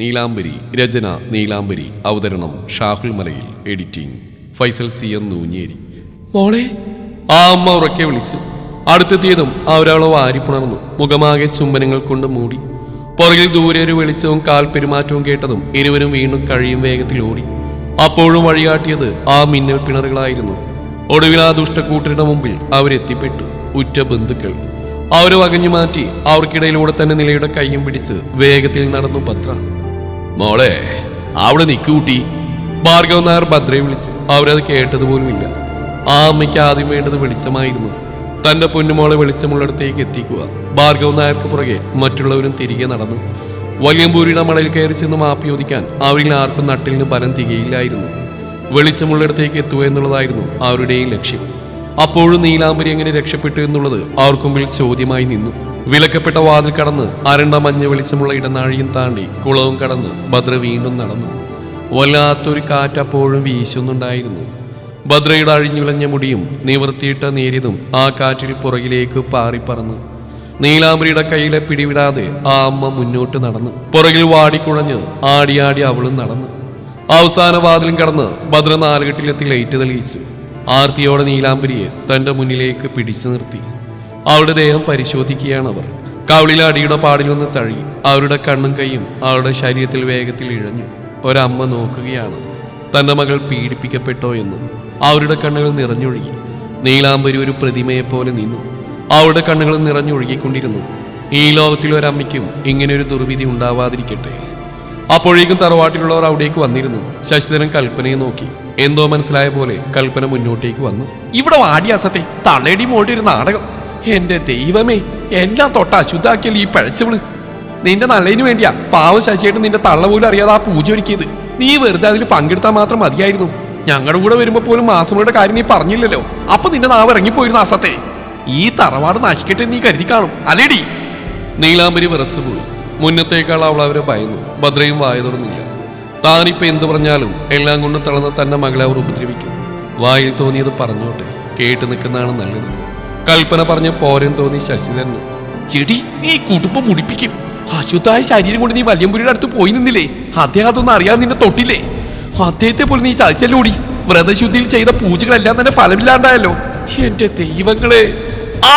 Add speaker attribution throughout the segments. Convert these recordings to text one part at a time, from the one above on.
Speaker 1: നീലാംബരി രചന നീലാംബരി അവതരണം Shahul Malayil editing Faisal C M Noonjeri. മോളെ ആ അമ്മ ഉറക്കെ വിളിച്ചു. അടുത്തെത്തിയതും അവരവളെ വാരിപ്പുണർന്നു മുഖമാകെ ചുംബനങ്ങൾ കൊണ്ട് മൂടി. പുറകിൽ ദൂരെ ഒരു വെളിച്ചവും കാൽ പെരുമാറ്റവും കേട്ടതും ഇരുവരും വീണ്ടും കഴിയും വേഗത്തിൽ ഓടി. അപ്പോഴും വഴികാട്ടിയത് ആ മിന്നൽ പിണറുകളായിരുന്നു. ഒടുവിൽ ആ ദുഷ്ടക്കൂട്ടരുടെ മുമ്പിൽ അവരെത്തിപ്പെട്ടു ഉറ്റ ബന്ധുക്കൾ. അവരെ വകഞ്ഞു മാറ്റി അവർക്കിടയിലൂടെ തന്നെ നിലയുടെ കൈയും പിടിച്ച് വേഗത്തിൽ നടന്നു ഭദ്ര മോളെ അവിടെ നിക്കൂട്ടി ഭാർഗവ് നായർ ഭദ്രയെ വിളിച്ച് അവരത് കേട്ടതുപോലുമില്ല ആ അമ്മയ്ക്ക് ആദ്യം വേണ്ടത് വെളിച്ചമായിരുന്നു. തന്റെ പൊന്നുമോളെ വെളിച്ചമുള്ളിടത്തേക്ക് എത്തിക്കുക. ഭാർഗവ് നായർക്ക് പുറകെ മറ്റുള്ളവരും തിരികെ നടന്നു. വലിയമ്പൂരിയുടെ മടയിൽ കയറി ചെന്ന് മാപ്പി ചോദിക്കാൻ അവരിൽ ആർക്കും നട്ടിലിന് ബലം തികയില്ലായിരുന്നു. വെളിച്ചമുള്ളിടത്തേക്ക് എത്തുക എന്നുള്ളതായിരുന്നു അവരുടെയും ലക്ഷ്യം. അപ്പോഴും നീലാംബരി എങ്ങനെ രക്ഷപ്പെട്ടു എന്നുള്ളത് അവർക്ക് മുമ്പിൽ ചോദ്യമായി നിന്നു. വിലക്കപ്പെട്ട വാതിൽ കടന്ന് അരണ്ട മഞ്ഞ വെളിച്ചമുള്ള ഇടനാഴിയും താണ്ടി കുളവും കടന്ന് ഭദ്ര വീണ്ടും നടന്നു. വല്ലാത്തൊരു കാറ്റ് അപ്പോഴും വീശുന്നുണ്ടായിരുന്നു. ഭദ്രയുടെ അഴിഞ്ഞുലഞ്ഞ മുടിയും നിവർത്തിയിട്ട നേരിയതും ആ കാറ്റിൽ പുറകിലേക്ക് പാറിപ്പറന്നു. നീലാംബരിയുടെ കയ്യിലെ പിടിവിടാതെ ആ അമ്മ മുന്നോട്ട് നടന്നു. പുറകിൽ വാടിക്കുഴഞ്ഞ് ആടിയാടി അവളും നടന്നു. അവസാന വാതിലും കടന്ന് ഭദ്ര നാലുകെട്ടിലെത്തി ലൈറ്റ് തെളിയിച്ചു. ആർത്തിയോടെ നീലാംബരിയെ തന്റെ മുന്നിലേക്ക് പിടിച്ചു നിർത്തി. അവളുടെ ദേഹം പരിശോധിക്കുകയാണ് അവർ. കവളിലെ അടിയുടെ പാടിലൊന്ന് തഴി അവരുടെ കണ്ണും കൈയും അവളുടെ ശരീരത്തിൽ വേഗത്തിൽ ഇഴഞ്ഞു. ഒരമ്മ നോക്കുകയാണ്. തന്റെ മകൾ പീഡിപ്പിക്കപ്പെട്ടോ എന്ന് അവരുടെ കണ്ണുകൾ നിറഞ്ഞൊഴുകി. നീലാംബരി ഒരു പ്രതിമയെപ്പോലെ നിന്നു. അവളുടെ കണ്ണുകൾ നിറഞ്ഞൊഴുകിക്കൊണ്ടിരുന്നു. ഈ ലോകത്തിൽ ഒരമ്മയ്ക്കും ഇങ്ങനെ ഒരു ദുർവിധി ഉണ്ടാവാതിരിക്കട്ടെ. അപ്പോഴേക്കും തറവാട്ടിലുള്ളവർ അവിടേക്ക് വന്നിരുന്നു. ശശിധരൻ കൽപ്പനയെ നോക്കി. എന്തോ മനസ്സിലായ പോലെ കൽപ്പന മുന്നോട്ടേക്ക് വന്നു. ഇവിടെ വാടിയാസത്തെ തളേടി മോട്ടിരുന്ന നാടകം. എന്റെ ദൈവമേ എല്ലാം തൊട്ട് അശുദ്ധാക്കിയാൽ ഈ പഴച്ചവൾ. നിന്റെ നല്ലതിനു വേണ്ടിയാ പാവം ശശിയായിട്ട് നിന്റെ തള്ള പോലും അറിയാതെ ആ പൂജ ഒരുക്കിയത്. നീ വെറുതെ അതിൽ പങ്കെടുത്താൽ മാത്രം മതിയായിരുന്നു. ഞങ്ങളുടെ കൂടെ വരുമ്പോ പോലും മാസങ്ങളുടെ കാര്യം നീ പറഞ്ഞില്ലല്ലോ. അപ്പൊ നിന്റെ നാവ് ഇറങ്ങിപ്പോയിരുന്നു അസത്തെ ഈ തറവാട് നശിക്കട്ടെ നീ കരുതി കാണും. അല്ലേടി. നീലാംബരി വിറച്ചുപോയി മുന്നത്തേക്കാൾ അവൾ അവരെ ഭയന്നു. ഭദ്രയും വായ തുറന്നില്ല താനിപ്പോ എന്തു പറഞ്ഞാലും എല്ലാം കൊണ്ടും തളർന്ന തന്റെ മകളെ അവർ ഉപദ്രവിക്കും. വായിൽ തോന്നിയത് പറഞ്ഞോട്ടെ. കേട്ടു നിൽക്കുന്നതാണ് നല്ലത്. കൽപ്പന പറഞ്ഞ പോരൻ തോന്നി ശശിധരന് എടി നീ കുടുംബം മുടിപ്പിക്കും. അശുദ്ധായ ശരീരം കൊണ്ട് നീ വല്യമ്പുരിയുടെ അടുത്ത് പോയി നിന്നില്ലേ? അദ്ദേഹം അതൊന്നും അറിയാതെ നിന്നെ തൊട്ടില്ലേ? അദ്ദേഹത്തെ പോലെ നീ ചതിച്ചല്ലോടി? വ്രതശുദ്ധിയിൽ ചെയ്ത പൂജകളെല്ലാം തന്നെ ഫലമില്ലാണ്ടായല്ലോ. എന്റെ ദൈവങ്ങളെ. ആ!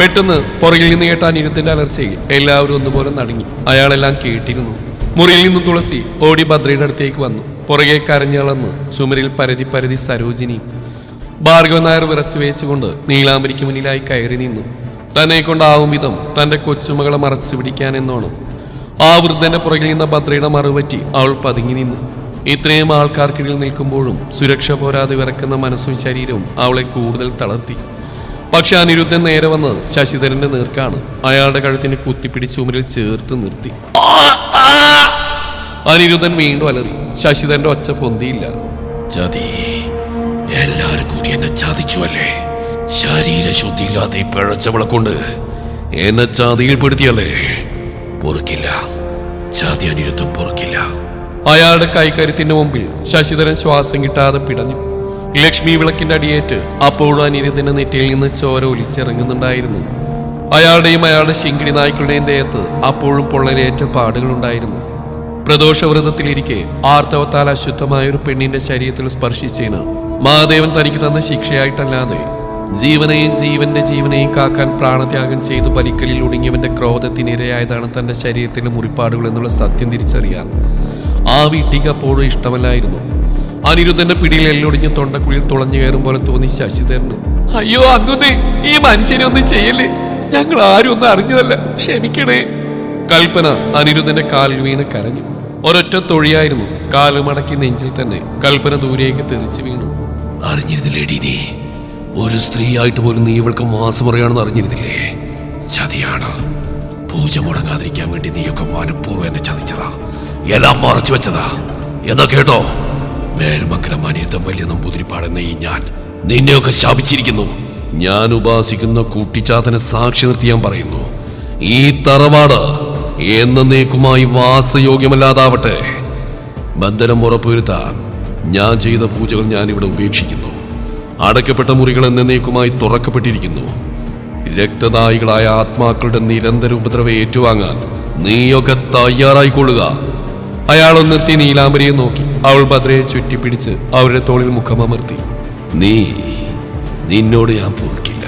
Speaker 1: പെട്ടെന്ന് പുറകിൽ നിന്ന് കേട്ട അനിരുദ്ധന്റെ അലർച്ചയിൽ എല്ലാവരും ഒന്നുപോലെ നടങ്ങി. അയാളെല്ലാം കേട്ടിരുന്നു. മുറിയിൽ നിന്ന് തുളസി ഓടി ഭദ്രയുടെ അടുത്തേക്ക് വന്നു. പുറകെ കരഞ്ഞളന്ന് ചുമരിൽ പരതി പരതി സരോജിനി ഭാർഗവൻ നായർ വിറച്ചു വേച്ചുകൊണ്ട് നീലാംബരിക്ക് മുന്നിലായി കയറി നിന്നു. തന്നെ കൊണ്ടാവും വിധം തന്റെ കൊച്ചുമകളെ മറച്ചു പിടിക്കാൻ എന്നോണം. ആ വൃദ്ധന്റെ പുറകിൽ നിന്ന ഭദ്രയുടെ മറുപറ്റി അവൾ പതുങ്ങി നിന്നു. ഇത്രയും ആൾക്കാർക്കിടയിൽ നിൽക്കുമ്പോഴും സുരക്ഷ പോരാതെ വിറക്കുന്ന മനസ്സും ശരീരവും അവളെ കൂടുതൽ തളർത്തി. പക്ഷെ അനിരുദ്ധൻ നേരെ വന്ന് ശശിധരന്റെ നേർക്കാണ് അയാളുടെ കഴുത്തിന് കുത്തിപ്പിടിച്ച് ഉമരിൽ ചേർത്ത് നിർത്തി. അനിരുദ്ധൻ വീണ്ടും അലറി ശശിധരന്റെ ഒച്ച പൊന്തിയില്ല.
Speaker 2: എല്ലാവർക്കും എന്നെ ചതിച്ചു അല്ലേ ശരീരശുദ്ധിയില്ലാതെ പിഴച്ചവളെ കൊണ്ട് എന്നെ ചതിയിൽപ്പെടുത്തിയല്ലേ പൊറുക്കില്ല. ചതി അനിരുദ്ധം പൊറുക്കില്ല.
Speaker 1: അയാളുടെ കൈക്കരുത്തിന്റെ മുമ്പിൽ ശശിധരൻ ശ്വാസം കിട്ടാതെ പിടഞ്ഞു. ലക്ഷ്മി വിളക്കിന്റെ അടിയേറ്റ് അപ്പോഴും അനിരുദ്ധന്റെ നെറ്റിയിൽ നിന്ന് ചോര ഒലിച്ചിറങ്ങുന്നുണ്ടായിരുന്നു. അയാളുടെയും അയാളുടെ ശിങ്കിടി നായ്ക്കളുടെയും ദേഹത്ത് അപ്പോഴും പൊള്ളലേറ്റ പാടുകളുണ്ടായിരുന്നു. പ്രദോഷവ്രതത്തിലിരിക്കെ ആർത്തവത്താൽ അശുദ്ധമായ ഒരു പെണ്ണിന്റെ ശരീരത്തിൽ സ്പർശിച്ചതിന് മഹാദേവൻ തനിക്ക് തന്ന ശിക്ഷയായിട്ടല്ലാതെ ജീവനെയും ജീവന്റെ ജീവനെയും കാക്കാൻ പ്രാണത്യാഗം ചെയ്തു പലിക്കലിൽ ഒടുങ്ങിയവന്റെ ക്രോധത്തിനിരയായതാണ് തന്റെ ശരീരത്തിലെ മുറിപ്പാടുകൾ എന്നുള്ള സത്യം തിരിച്ചറിയാൻ ആ വീട്ടിക്ക് അപ്പോഴും ഇഷ്ടമല്ലായിരുന്നു. അനിരുദ്ധന്റെ പിടിയിൽ എല്ലൊടിഞ്ഞ് തൊണ്ടക്കുഴിയിൽ തുളഞ്ഞു കയറും പോലെ തോന്നി ശശിധരന് അയ്യോ അങ്ങുന്നേ ഈ മനുഷ്യനെ ഒന്നും ചെയ്യല്ലേ? ഞങ്ങൾ ആരും ഒന്നും അറിഞ്ഞതല്ല. ക്ഷമിക്കണേ. കൽപ്പന അനിരുദ്ധന്റെ കാലിൽ വീണ് കരഞ്ഞു. ഒരൊറ്റ തൊഴിയായിരുന്നു കാലുമടക്കി നെഞ്ചിൽ തന്നെ കൽപ്പന ദൂരേക്ക് തെറിച്ചു വീണു.
Speaker 2: അറിഞ്ഞിരുന്നില്ലേടി നീ ഒരു സ്ത്രീയായിട്ട് പോലും നീ ഇവൾക്ക് മാസമറിയാണെന്ന് അറിഞ്ഞിരുന്നില്ലേ? ചതിയാണ്. പൂജ മുടങ്ങാതിരിക്കാൻ വേണ്ടി നീയൊക്കെ മനഃപൂർവം എന്നെ ചതിച്ചതാ. എല്ലാം മറച്ചു വെച്ചതാ. എന്നാ കേട്ടോ? മേൽമക്കലം അനിയത്തം വലിയ നമ്പൂതിരിപ്പാടെന്ന ഈ ഞാൻ നിന്നെയൊക്കെ ശാപിച്ചിരിക്കുന്നു. ഞാൻ ഉപാസിക്കുന്ന കൂട്ടിച്ചാത്തനെ സാക്ഷി നിർത്തി ഞാൻ പറയുന്നു. ഈ തറവാട് എന്നേക്കുമായി വാസയോഗ്യമല്ലാതാവട്ടെ. ബന്ധനം ഉറപ്പുവരുത്താൻ ഞാൻ ചെയ്ത പൂജകൾ ഞാൻ ഇവിടെ ഉപേക്ഷിക്കുന്നു. അടയ്ക്കപ്പെട്ട മുറികൾ എന്നേക്കുമായി തുറക്കപ്പെട്ടിരിക്കുന്നു. രക്തദായികളായ ആത്മാക്കളുടെ നിരന്തര ഉപദ്രവം ഏറ്റുവാങ്ങാൻ നീയൊക്കെ തയ്യാറായിക്കൊള്ളുക.
Speaker 1: അയാൾ നിർത്തി നീലാംബരിയെ നോക്കി. അവൾ ഭദ്രയെ ചുറ്റിപ്പിടിച്ച് അവരുടെ തോളിൽ മുഖമമർത്തി
Speaker 2: നീ നിന്നോട് ഞാൻ പൊറുക്കില്ല.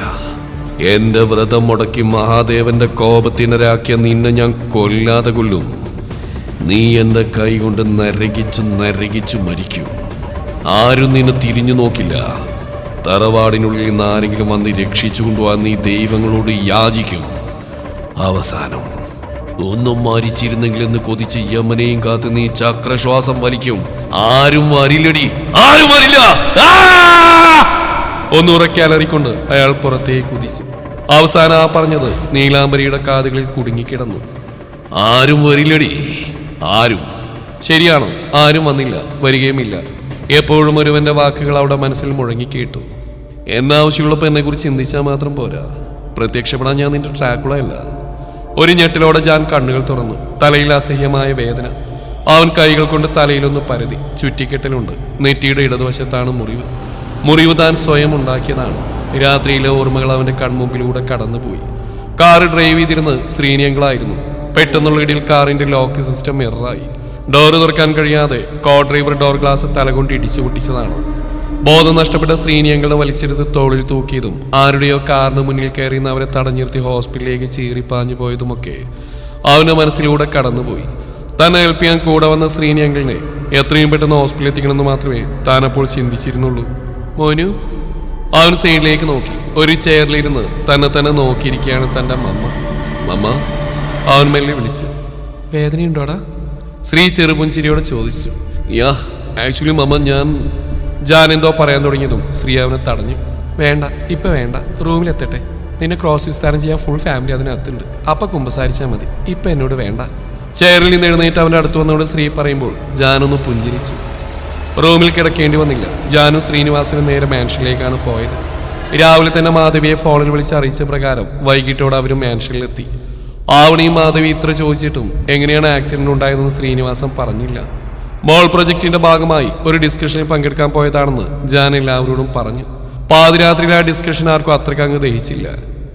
Speaker 2: എന്റെ വ്രതം മുടക്കി മഹാദേവന്റെ കോപത്തിനരാക്കിയ നിന്നെ ഞാൻ കൊല്ലാതെ കൊല്ലും. നീ എന്റെ കൈ കൊണ്ട് നരകിച്ചു നരകിച്ചു മരിക്കും. ആരും നിന്നെ തിരിഞ്ഞു നോക്കില്ല. തറവാടിനുള്ളിൽ നിന്ന് ആരെങ്കിലും വന്ന് രക്ഷിച്ചു കൊണ്ടുപോകാൻ നീ ദൈവങ്ങളോട് യാചിക്കും. അവസാനം ഒന്നും മരിച്ചിരുന്നെങ്കിലെന്ന് കൊതിച്ച് യമനെയും കാത്ത് നീ ചക്രശ്വാസം വലിക്കും. ആരും വരില്ലടി. ആരും വരില്ല. ആ!
Speaker 1: ഒന്നുറക്കെ അലറിക്കൊണ്ട് അയാൾ പുറത്തേക്ക് കുതിച്ചു. അവസാനം ആ പറഞ്ഞത് നീലാംബരിയുടെ കാതുകളിൽ കുടുങ്ങിക്കിടന്നു.
Speaker 2: ആരും വരില്ലടി. ആരും.
Speaker 1: ശരിയാണോ? ആരും വന്നില്ല. വരികയുമില്ല. എപ്പോഴും ഒരുവന്റെ വാക്കുകൾ അവിടെ മനസ്സിൽ മുഴങ്ങിക്കേട്ടു. എന്നാവശ്യമുള്ളപ്പോൾ എന്നെ കുറിച്ച് ചിന്തിച്ചാൽ മാത്രം പോരാ. പ്രത്യക്ഷപ്പെടാൻ ഞാൻ നിന്റെ ട്രാക്കുളയല്ല. ഒരു ഞെട്ടിലോടെ ഞാൻ കണ്ണുകൾ തുറന്നു. തലയിൽ അസഹ്യമായ വേദന. അവൻ കൈകൾ കൊണ്ട് തലയിലൊന്ന് പരതി. ചുറ്റിക്കെട്ടലുണ്ട്. നെറ്റിയുടെ ഇടതുവശത്താണ് മുറിവ്. മുറിവ് താൻ സ്വയം ഉണ്ടാക്കിയതാണ്. രാത്രിയിലെ ഓർമ്മകൾ അവന്റെ കൺമുമ്പിലൂടെ കടന്നുപോയി. കാർ ഡ്രൈവ് ചെയ്തിരുന്നത് ശ്രീനിയങ്കളായിരുന്നു. പെട്ടെന്നുള്ള ഇടയിൽ കാറിന്റെ ലോക്ക് സിസ്റ്റം എററായി. ഡോറ് തുറക്കാൻ കഴിയാതെ കോ ഡ്രൈവർ ഡോർ ഗ്ലാസ് തലകൊണ്ട് ഇടിച്ചു പൊട്ടിച്ചതാണ്. ബോധം നഷ്ടപ്പെട്ട ശ്രീനിയങ്ങളെ വലിച്ചെടുത്ത് തോളിൽ തൂക്കിയതും ആരുടെയോ കാറിന് മുന്നിൽ കയറിയുന്ന അവരെ തടഞ്ഞിർത്തി ഹോസ്പിറ്റലിലേക്ക് ചീറിപ്പാഞ്ഞു പോയതുമൊക്കെ അവന് മനസ്സിലൂടെ കടന്നുപോയി. തന്നെ ഹെൽപ്പ് ചെയ്യാൻ കൂടെ വന്ന ശ്രീനിയങ്കിളിനെ എത്രയും പെട്ടെന്ന് ഹോസ്പിറ്റലിൽ എത്തിക്കണമെന്ന് മാത്രമേ താൻ അപ്പോൾ ചിന്തിച്ചിരുന്നുള്ളൂ. മോനു? അവൻ സൈഡിലേക്ക് നോക്കി. ഒരു ചെയറിലിരുന്ന് തന്നെ തന്നെ നോക്കിയിരിക്കുകയാണ് തന്റെ മമ്മ മമ്മ അവൻ മെല്ലെ വിളിച്ചു. വേദനയുണ്ടോടാ? ശ്രീ ചെറുപുഞ്ചിരിയോട് ചോദിച്ചു യാ ആക്ച്വലി മമ്മ ഞാൻ ജാൻ എന്തോ പറയാൻ തുടങ്ങിയതും ശ്രീ അവനെ തടഞ്ഞു. വേണ്ട ഇപ്പൊ വേണ്ട റൂമിലെത്തട്ടെ. നിന്നെ ക്രോസ് വിസ്താരം ചെയ്യാൻ ഫുൾ ഫാമിലി അതിനകത്തുണ്ട്. അപ്പൊ കുമ്പസാരിച്ചാൽ മതി. ഇപ്പൊ എന്നോട് വേണ്ട. ചെയറിൽ നിന്ന് എഴുന്നേറ്റ് അവന്റെ അടുത്ത് വന്നോട് ശ്രീ പറയുമ്പോൾ ജാനൊന്ന് പുഞ്ചിരിച്ചു. റൂമിൽ കിടക്കേണ്ടി വന്നില്ല. ജാനു ശ്രീനിവാസനും നേരെ മാൻഷനിലേക്കാണ് പോയത്. രാവിലെ തന്നെ മാധവിയെ ഫോണിൽ വിളിച്ച് അറിയിച്ച പ്രകാരം വൈകിട്ടോടെ അവരും മാൻഷനിലെത്തി ആവണിയും മാധവി ഇത്ര ചോദിച്ചിട്ടും എങ്ങനെയാണ് ആക്സിഡന്റ് ഉണ്ടായതെന്ന് ശ്രീനിവാസൻ പറഞ്ഞില്ല. മോൾ പ്രൊജക്ടിന്റെ ഭാഗമായി ഒരു ഡിസ്കഷനിൽ പങ്കെടുക്കാൻ പോയതാണെന്ന് ജാൻ എല്ലാവരോടും പറഞ്ഞു. പാതിരാത്രിയിൽ ആ ഡിസ്കഷൻ ആർക്കും അത്രയ്ക്ക് അങ്ങ് ദഹിച്ചില്ല.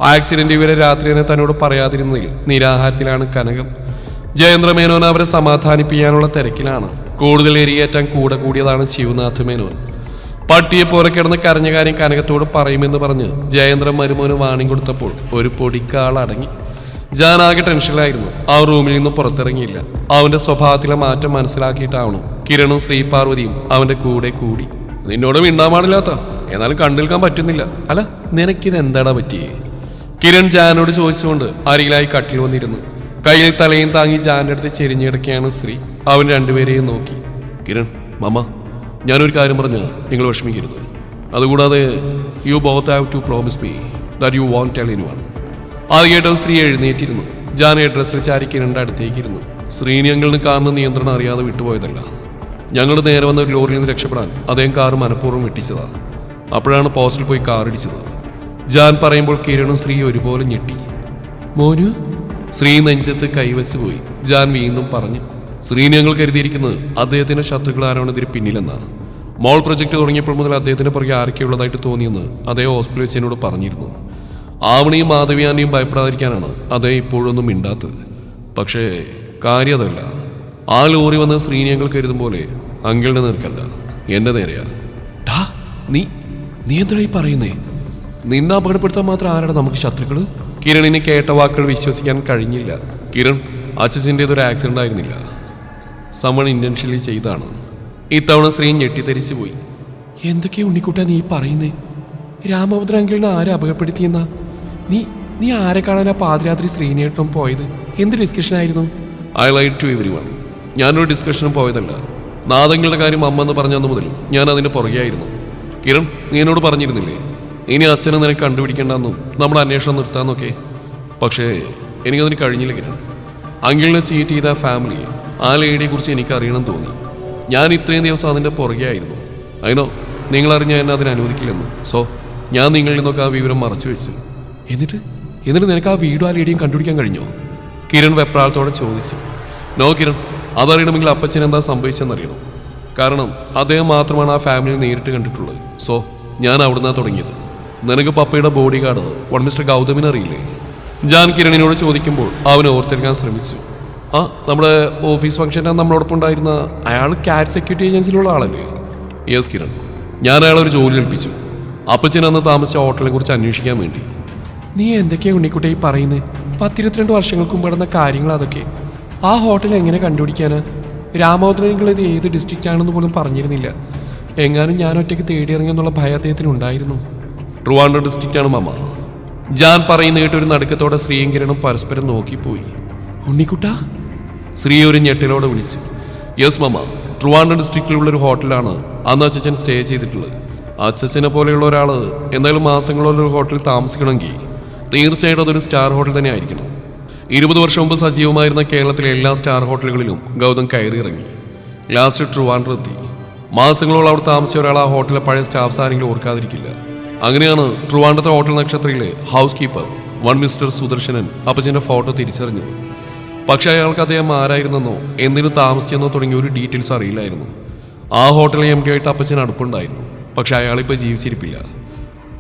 Speaker 1: ആക്സിഡന്റ് ഇവരെ രാത്രി തന്നെ തന്നോട് പറയാതിരുന്നതിൽ നിരാഹാരത്തിലാണ് കനകം. ജയേന്ദ്ര മേനോൻ അവരെ സമാധാനിപ്പിക്കാനുള്ള തിരക്കിലാണ്. കൂടുതൽ എരിയേറ്റാൻ കൂടെ കൂടിയതാണ് ശിവനാഥ് മേനോൻ. പട്ടിയെ പോലെ കിടന്ന് കരഞ്ഞ കാര്യം കനകത്തോട് പറയുമെന്ന് പറഞ്ഞ് ജയേന്ദ്രൻ മരുമോന് വാണിംഗ് കൊടുത്തപ്പോൾ ഒരു പൊടിക്കാൾ അടങ്ങി ജാൻ ആകെ ടെൻഷനിലായിരുന്നു. ആ റൂമിൽ നിന്ന് പുറത്തിറങ്ങിയില്ല. അവന്റെ സ്വഭാവത്തിലെ മാറ്റം മനസ്സിലാക്കിയിട്ടാവണം കിരണും ശ്രീപാർവതിയും അവന്റെ കൂടെ കൂടി. നിന്നോട് മിണ്ടാൻ പാടില്ലാത്ത എന്നാലും കണ്ടിൽക്കാൻ പറ്റുന്നില്ല. അല്ല നിനക്കിത് എന്താടാ പറ്റിയേ? കിരൺ ജാനോട് ചോദിച്ചുകൊണ്ട് അരികിലായി കട്ടിൽ വന്നിരുന്നു. കയ്യിൽ തലയും താങ്ങി ജാനിന്റെ അടുത്ത് ചെരിഞ്ഞിടക്കുകയാണ് ശ്രീ. അവൻ രണ്ടുപേരെയും നോക്കി. കിരൺ മമ്മ ഞാനൊരു കാര്യം പറഞ്ഞ് നിങ്ങൾ വിഷമിക്കരുത്. അതുകൂടാതെ you both have to promise me that you won't tell anyone Shri സ്ത്രീ എഴുന്നേറ്റിരുന്നു. ജാന ഡ്രസ്സിൽ ചാരിക്കിരണ്ട അടുത്തേക്കിരുന്നു. അടുത്തേക്ക് ഇരുന്നു ശ്രീനിയങ്ങളിന് കാറിന് നിയന്ത്രണം അറിയാതെ വിട്ടുപോയതല്ല. ഞങ്ങൾ നേരെ വന്ന ഒരു ലോറിയിൽ നിന്ന് രക്ഷപ്പെടാൻ അദ്ദേഹം കാറ് മനഃപൂർവം വെട്ടിച്ചതാണ് അപ്പോഴാണ് പോസ്റ്റിൽ പോയി കാറിടിച്ചത് ജാൻ പറയുമ്പോൾ കിരണും ശ്രീ ഒരുപോലെ ഞെട്ടി. മോനു? ശ്രീ നെഞ്ചത്ത് കൈവച്ച് പോയി. ജാൻ വീണ്ടും പറഞ്ഞു ശ്രീ ഞങ്ങൾ കരുതിയിരിക്കുന്നത് അദ്ദേഹത്തിന്റെ ശത്രുക്കൾ ആരാണ് ഇതിന് പിന്നിലെന്നാണ് മോൾ പ്രൊജക്ട് തുടങ്ങിയപ്പോൾ മുതൽ അദ്ദേഹത്തിന്റെ പുറകെ ആരൊക്കെയുള്ളതായിട്ട് തോന്നിയെന്ന് അദ്ദേഹം ഹോസ്പിറ്റൽ വെച്ച് എന്നോട് പറഞ്ഞിരുന്നു. ആവണിയും മാധവിയാനെയും ഭയപ്പെടാതിരിക്കാനാണ് അതേ ഇപ്പോഴൊന്നും മിണ്ടാത്തത്. പക്ഷേ കാര്യതല്ല. ആ ലോറി വന്ന് ശ്രീനിയങ്ങൾ കരുതും പോലെ അങ്കിളുടെ നേർക്കല്ല. എന്റെ നേരെയാ. ഡാ നീ നീ എന്താ പറയുന്നേ? നിന്നെ അപകടപ്പെടുത്താൻ മാത്രം ആരാണ് നമുക്ക് ശത്രുക്കൾ? കിരണിന് കേട്ട വാക്കുകൾ വിശ്വസിക്കാൻ കഴിഞ്ഞില്ല. കിരൺ അച്ഛന്റെ ഒരു ആക്സിഡന്റ് ആയിരുന്നില്ല. സമൺ ഇന്റൻഷ്യലി ചെയ്താണ് ഇത്തവണ ശ്രീ ഞെട്ടിത്തരിച്ചു പോയി. എന്തൊക്കെയാ ഉണ്ണിക്കുട്ടാ നീ പറയുന്നേ? രാമഭദ്ര അങ്കിളിനെ ആരെ അപകടപ്പെടുത്തിയെന്നാ? നീ നീ ആരെ കാണാനാ പാതിരാത്രി ശ്രീനേട്ടും പോയത്? എന്ത് ഡിസ്കഷൻ ആയിരുന്നു? I like to everyone ഞാനൊരു ഡിസ്കഷനും പോയതല്ല. നാദങ്ങളുടെ കാര്യം അമ്മ എന്ന് പറഞ്ഞന്നു മുതൽ ഞാൻ അതിന്റെ പുറകെയായിരുന്നു. കിരൺ നീ എന്നോട് പറഞ്ഞിരുന്നില്ലേ? ഇനി അച്ഛനെ നിനക്ക് കണ്ടുപിടിക്കേണ്ടെന്നും നമ്മൾ അന്വേഷണം നിർത്താന്നൊക്കെ. പക്ഷേ എനിക്കതിന് കഴിഞ്ഞില്ല കിരൺ. അങ്കിളിനെ ചീറ്റ് ചെയ്ത ഫാമിലി ആ ലേഡിയെ കുറിച്ച് എനിക്ക് അറിയണം തോന്നി. ഞാൻ ഇത്രയും ദിവസം അതിന്റെ പുറകെയായിരുന്നു. അതിനോ നിങ്ങൾ അറിഞ്ഞ എന്നെ അതിന് അനുവദിക്കില്ലെന്ന്. സോ ഞാൻ നിങ്ങളിൽ നിന്നൊക്കെ ആ വിവരം മറച്ചു വെച്ചു എന്നിട്ട്? എന്നിട്ട് നിനക്ക് ആ വീടും ആ ലേഡിയും കണ്ടുപിടിക്കാൻ കഴിഞ്ഞോ? കിരൺ വെപ്രാളത്തോടെ ചോദിച്ചു. നോ കിരൺ അതറിയണമെങ്കിൽ അപ്പച്ചൻ എന്താ സംഭവിച്ചെന്നറിയണം. കാരണം അദ്ദേഹം മാത്രമാണ് ആ ഫാമിലി നേരിട്ട് കണ്ടിട്ടുള്ളത്. സോ ഞാൻ അവിടുന്ന് തുടങ്ങിയത്. നിനക്ക് പപ്പയുടെ ബോഡി ഗാർഡ് വൺ മിസ്റ്റർ ഗൗതമിനെ അറിയില്ലേ? ജാൻ കിരണിനോട് ചോദിക്കുമ്പോൾ അവൻ ഓർത്തെടുക്കാൻ ശ്രമിച്ചു. ആ നമ്മുടെ ഓഫീസ് ഫംഗ്ഷന്റെ നമ്മളോടൊപ്പം ഉണ്ടായിരുന്ന അയാൾ കാറ്റ് സെക്യൂരിറ്റി ഏജൻസിയിലുള്ള ആളല്ലേ? യെസ് കിരൺ. ഞാൻ അയാളെ ഒരു ജോലി ഏൽപ്പിച്ചു. അപ്പച്ചൻ അന്ന് താമസിച്ച ഹോട്ടലിനെ കുറിച്ച് അന്വേഷിക്കാൻ വേണ്ടി. നീ എന്തൊക്കെയാ ഉണ്ണിക്കുട്ടി പറയുന്നത് പത്തിരുപത്തിരണ്ട് വർഷങ്ങൾക്ക് മുമ്പ് നടന്ന കാര്യങ്ങൾ അതൊക്കെ. ആ ഹോട്ടൽ എങ്ങനെ കണ്ടുപിടിക്കാന്? രാമോദ്രങ്ങൾ ഇത് ഏത് ഡിസ്ട്രിക്റ്റ് ആണെന്ന് പോലും പറഞ്ഞിരുന്നില്ല. എങ്ങാനും ഞാൻ ഒറ്റയ്ക്ക് തേടിയിറങ്ങിയെന്നുള്ള ഭയം അദ്ദേഹത്തിന് ഉണ്ടായിരുന്നു. ട്രുവാണ്ട ഡിസ്ട്രിക്റ്റ് ആണ് മമ്മ ജാൻ പറയുന്ന കേട്ടൊരു നടുക്കത്തോടെ ശ്രീയും കിരണും പരസ്പരം നോക്കിപ്പോയി. ഉണ്ണിക്കുട്ട? ശ്രീ ഒരു ഞെട്ടിലോടെ വിളിച്ചു. യെസ് മമ്മ ട്രുവാണ്ട ഡിസ്ട്രിക്റ്റിലുള്ള ഒരു ഹോട്ടലാണ് അന്ന് അച്ഛൻ സ്റ്റേ ചെയ്തിട്ടുള്ളത്. അച്ഛനെ പോലെയുള്ള ഒരാൾ എന്തായാലും മാസങ്ങളോളം ഒരു ഹോട്ടലിൽ താമസിക്കണമെങ്കിൽ തീർച്ചയായിട്ടും അതൊരു സ്റ്റാർ ഹോട്ടൽ തന്നെ ആയിരിക്കണം ഇരുപത് വർഷം മുമ്പ് സജീവമായിരുന്ന കേരളത്തിലെ എല്ലാ സ്റ്റാർ ഹോട്ടലുകളിലും ഗൗതം കയറി ഇറങ്ങി ലാസ്റ്റ് ട്രുവാൻഡ്രം എത്തി. മാസങ്ങളോളം അവിടെ താമസിച്ച ഒരാൾ ആ ഹോട്ടലിലെ പഴയ സ്റ്റാഫ്സ് ആരെങ്കിലും ഓർക്കാതിരിക്കില്ല. അങ്ങനെയാണ് ട്രുവാൻഡത്തെ ഹോട്ടൽ നക്ഷത്രയിലെ housekeeper one mister Sudarshanan അപ്പച്ചന്റെ ഫോട്ടോ തിരിച്ചറിഞ്ഞത്. പക്ഷേ അയാൾക്ക് അദ്ദേഹം ആരായിരുന്നെന്നോ എന്തിനു താമസിച്ചെന്നോ തുടങ്ങിയ ഒരു ഡീറ്റെയിൽസ് അറിയില്ലായിരുന്നു. ആ ഹോട്ടലിൽ എം ഡി ആയിട്ട് അപ്പച്ചൻ അടുപ്പുണ്ടായിരുന്നു. പക്ഷെ അയാളിപ്പോൾ ജീവിച്ചിരിപ്പില്ല.